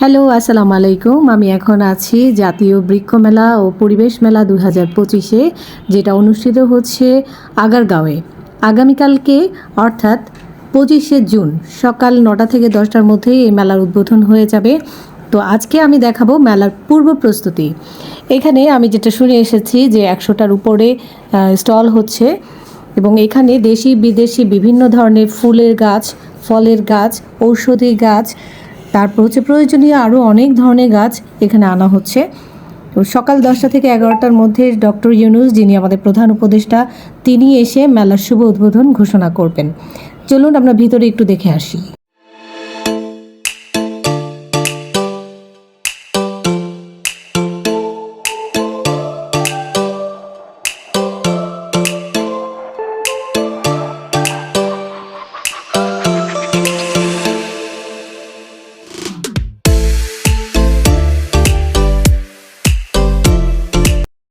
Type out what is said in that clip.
Hello আসসালামু আলাইকুম আমি এখন আছি জাতীয় বৃক্ষ মেলা ও পরিবেশ মেলা দু হাজার পঁচিশে, যেটা অনুষ্ঠিত হচ্ছে আগারগাঁওয়ে। আগামীকালকে, অর্থাৎ পঁচিশে জুন, সকাল নটা থেকে দশটার মধ্যেই এই মেলার উদ্বোধন হয়ে যাবে। তো আজকে আমি দেখাবো মেলার পূর্ব প্রস্তুতি। এখানে আমি যেটা শুনে এসেছি যে একশোটার উপরে স্টল হচ্ছে এবং এখানে দেশি বিদেশি বিভিন্ন ধরনের ফুলের গাছ, ফলের গাছ, ঔষধি গাছ তারপর হচ্ছে প্রয়োজনীয় আরও অনেক ধরনের গাছ এখানে আনা হচ্ছে। তো সকাল দশটা থেকে এগারোটার মধ্যে ডক্টর ইউনুস, যিনি আমাদের প্রধান উপদেষ্টা, তিনি এসে মেলার শুভ উদ্বোধন ঘোষণা করবেন। চলুন আমরা ভিতরে একটু দেখে আসি।